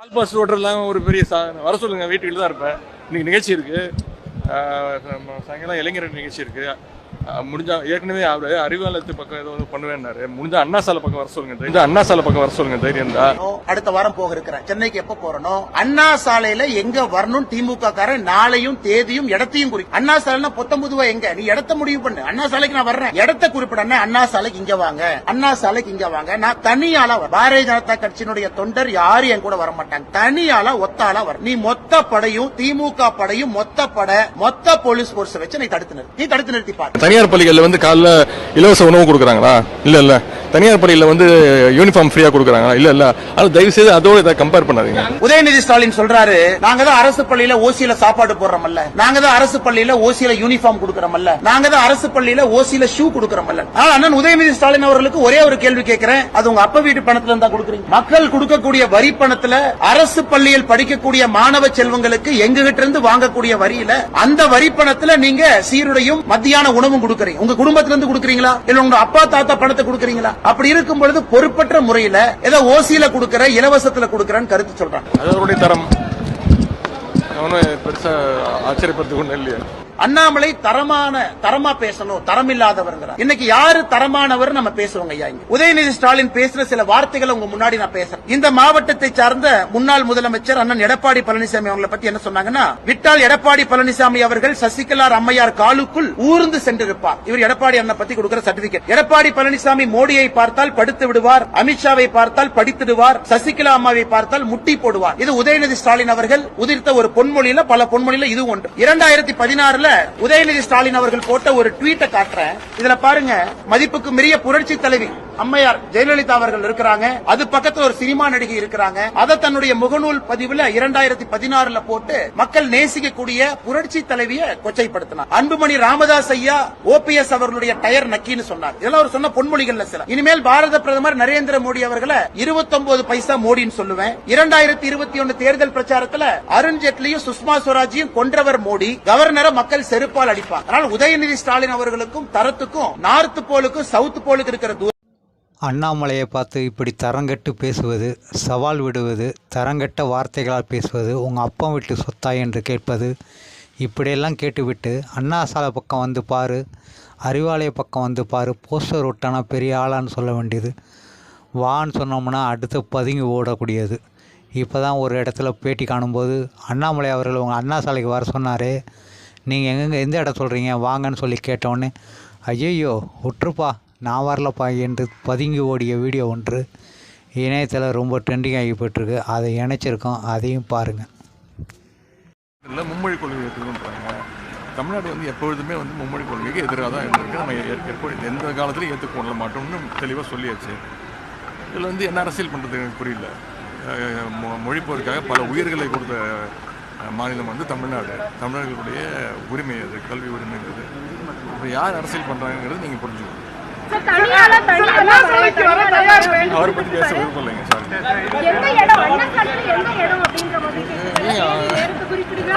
All pass ஓட்டுறதுலாம் ஒரு பெரிய சாதனை வர சொல்லுங்கள் வீட்டுக்கிட்ட தான் இருப்பேன். இன்னைக்கு நிகழ்ச்சி இருக்குது சாயங்காலம் இளைஞர் நிகழ்ச்சி இருக்குது முடிஞ்சா ஏற்கனவே அவரு அறிவாலயத்து பக்கம் ஏதோ பண்ணுவேன்னாரு. முடிஞ்ச அண்ணா சாலை பக்கம் வர சொல்லுங்க முடிஞ்ச அண்ணா சாலை பக்கம் வர சொல்லுங்க தைரியம் தான் அடுத்த வாரம் போக இருக்கிறேன். சென்னைக்கு எப்ப போறனோ? அண்ணா சாலையில எங்க வரணும்? திமுக காரன் நாளையும் தேதியும் இடத்தையும் குறி அண்ணா சாலைனா பொத்தம்புதுவா எங்க? நீ இடத்த முடிவு பண்ணு. அண்ணா சாலைக்கு நான் வர்றேன். இடத்த குறிப்பிட அண்ணா சாலைக்கு இங்க வாங்க. அண்ணா சாலைக்கு இங்க வாங்க. நான் வரேன். பாரதிய ஜனதா கட்சியினுடைய தொண்டர் யாரும் என் கூட வர மாட்டாங்க தனியாளா ஒத்தாளா வர நீ மொத்த படையும் திமுக படையும் மொத்த படை மொத்த போலீஸ் போர்ஸ் வச்சு நீ தடுத்து நிறுத்தி. நீ தடுத்து நிறுத்தி பாரு. தனியார் பள்ளிகள்ல வந்து காலைல இலவச உணவு கொடுக்குறாங்களா? இல்ல இல்ல. தனியார் பள்ளியில் வந்து யூனிஃபார்ம் ஃப்ரீயாக கொடுக்குறாங்க இல்லை இல்லை. அது தயவு செய்து அதோட இதை கம்பேர் பண்ணாதீங்க. உதயநிதி ஸ்டாலின் சொல்றாரு நாங்க தான் அரசு பள்ளியில ஓசியில சாப்பாடு போடுறோம்ல நாங்க தான் அரசு பள்ளியில ஓசியில யூனிஃபார்ம் கொடுக்குறோம்ல நாங்க தான் அரசு பள்ளியில ஓசியில ஷூ கொடுக்குறோம்ல ஆனால் அண்ணன் உதயநிதி ஸ்டாலின் அவர்களுக்கு ஒரே ஒரு கேள்வி கேட்கிறேன். அது உங்க அப்பா வீட்டு பணத்துல இருந்தா கொடுக்குறீங்க. மக்கள் கொடுக்கக்கூடிய வரி பணத்துல அரசு பள்ளியில் படிக்கக்கூடிய மாணவ செல்வங்களுக்கு எங்ககிட்ட இருந்து வாங்கக்கூடிய வரியில அந்த வரி பணத்துல நீங்க சீருடையும் மத்தியான உணவும் கொடுக்குறீங்க. உங்க குடும்பத்திலிருந்து கொடுக்குறீங்களா? இல்லை இல்ல உங்க அப்பா தாத்தா பணத்தை கொடுக்குறீங்களா? அப்படி இருக்கும் பொழுது பொறுப்பற்ற முறையில ஏதோ ஓசியில கொடுக்கற இலவசத்துல கொடுக்கறன்னு கருத்து சொல்றாங்க. அது அவருடைய தரம். பெருசா ஆச்சரியப்படுறதுக்கு ஒன்றும் இல்லையா. அண்ணாமலை தரமான தரமா பேசணும் தரம் இல்லாதவர்ங்கிறார் இன்னைக்கு யாரு தரமானவர் நம்ம பேசுவோங்க ஐயா இங்க. உதயநிதி ஸ்டாலின் பேசுற சில வார்த்தைகளை உங்க முன்னாடி நான் பேசுறேன். இந்த மாவட்டத்தை சார்ந்த முன்னாள் முதலமைச்சர் அண்ணன் எடப்பாடி பழனிசாமி அவங்களை பத்தி என்ன சொன்னாங்கன்னா விட்டால் எடப்பாடி பழனிசாமி அவர்கள் சசிகலா அம்மையார் காலுக்குள் ஊர்ந்து சென்றிருப்பார். இவர் எடப்பாடி அண்ணன் பத்தி கொடுக்கிற சர்டிபிகேட். எடப்பாடி பழனிசாமி மோடியை பார்த்தால் படுத்து விடுவார் அமித்ஷாவை பார்த்தால் படித்திடுவார் சசிகலா அம்மாவை பார்த்தால் முட்டி போடுவார். இது உதயநிதி ஸ்டாலின் அவர்கள் உதிர்த்த ஒரு பொன்மொழியில பல பொன்மொழியில இது ஒன்று. இரண்டாயிரத்தி பதினாறுல உதயநிதி ஸ்டாலின் அவர்கள் போட்ட ஒரு ட்வீட்டை காட்டுறேன். இதுல பாருங்க மதிப்புக்கு மிரிய புரட்சி தலைவி. அம்மையார் ஜெயலலிதா அவர்கள் இருக்கிறாங்க. அது பக்கத்துல ஒரு சினிமா நடிகை இருக்கிறாங்க. அதை தன்னுடைய முகநூல் பதிவுல இரண்டாயிரத்தி பதினாறுல போட்டு மக்கள் நேசிக்கக்கூடிய புரட்சி தலைவிய கொச்சைப்படுத்தினார். அன்புமணி ராமதாஸ் ஐயா ஓபிஎஸ் அவர்களுடைய டயர் நக்கின்னு சொன்னார். இதெல்லாம் அவர் சொன்ன பொன்மொழிகள்ல சில. இனிமேல் பாரத பிரதமர் நரேந்திர மோடி அவர்களை 29 பைசா மோடின்னு சொல்லுவேன். இரண்டாயிரத்தி இருபத்தி ஒன்னு தேர்தல் பிரச்சாரத்துல அருண் ஜேட்லியும் சுஷ்மா சுவராஜையும் கொன்றவர் மோடி. கவர்னரை மக்கள் செருப்பால் அடிப்பாங்க. ஆனால் உதயநிதி ஸ்டாலின் அவர்களுக்கும் தரத்துக்கும் நார்த் போலுக்கும் சவுத் போலுக்கு இருக்கிற தூரம் அண்ணாமலையை பார்த்து இப்படி தரங்கெட்டு பேசுவது சவால் விடுவது தரங்கட்ட வார்த்தைகளால் பேசுவது உங்கள் அப்பா வீட்டு சொத்தா என்று கேட்பது இப்படியெல்லாம் கேட்டுவிட்டு அண்ணா சாலை பக்கம் வந்து பாரு அறிவாலய பக்கம் வந்து பாரு போஸ்டர் விட்டானா பெரிய ஆளான்னு சொல்ல வேண்டியது. வான்னு சொன்னோம்னா அடுத்து பதுங்கி ஓடக்கூடியது. இப்போ தான் ஒரு இடத்துல பேட்டி காணும்போது அண்ணாமலை அவர்கள் உங்கள் அண்ணா சாலைக்கு வர சொன்னாரே நீங்கள் எங்கெங்கே எந்த இடம் சொல்கிறீங்க வாங்கன்னு சொல்லி கேட்டோடனே ஐயையோ விட்டுருப்பா நான் வரலப்பா என்று பதுங்கி ஓடிய வீடியோ ஒன்று இணையத்தில் ரொம்ப ட்ரெண்டிங் ஆகி போயிட்டுருக்கு. அதை இணைச்சிருக்கோம். அதையும் பாருங்கள் இல்லை மும்மொழி கொள்கை ஏற்றுக்கணுன்றாங்க தமிழ்நாடு வந்து எப்பொழுதுமே வந்து மும்மொழி கொள்கைக்கு எதிராக தான் இருந்திருக்கு. நம்ம ஏ- எப்பொழுது எந்த காலத்துலையும் ஏற்றுக்கொள்ள மாட்டோம்னு தெளிவாக சொல்லியாச்சு. இதில் வந்து என்ன அரசியல் பண்ணுறது எனக்கு புரியல. மொ- மொழி போருக்காக பல உயிர்களை கொடுத்த மாநிலம் வந்து தமிழ்நாடு. தமிழர்களுடைய உரிமை அது கல்வி உரிமைங்கிறது. இப்போ யார் அரசியல் பண்ணுறாங்கிறது நீங்கள் புரிஞ்சுக்கணும். அவரை பற்றி பேச விருப்பம் இல்லைங்க சார் குறிப்பிடுங்க.